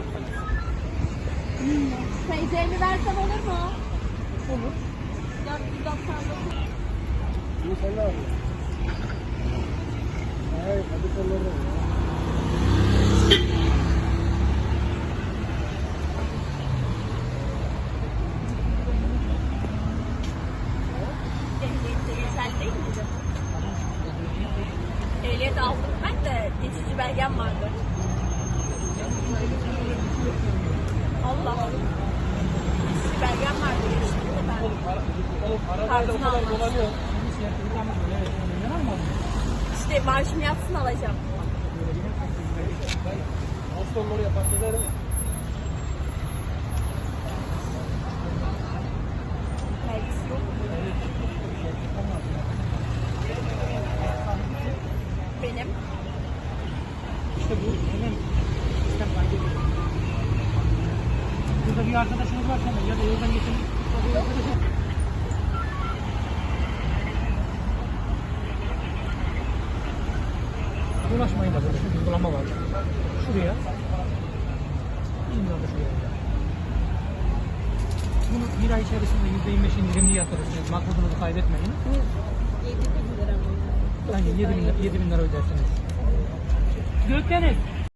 attınız. Hmm. Teyzemi versem olur mu? Olur. 499. Bunu sen de. Hayır, hadi kolları. Ehliyet aldım ben de geçici belgem vardı. Kartını almaz. İşte maaşım yatsın alacağım. Hasta onları yaparsa yok. Benim. İşte bu hemen sistem kaydediyor. Burada bir arkadaşınız var sana ya da yoldan geçen bir arkadaşın. Da böyle şu uygulama var. Şuraya. De şuraya. Bunu bir ay içerisinde %25 indirimli yatırırsınız. Makbudunuzu kaybetmeyin. Yani 7 bin, 7 bin lira ödersiniz. Gökdeniz.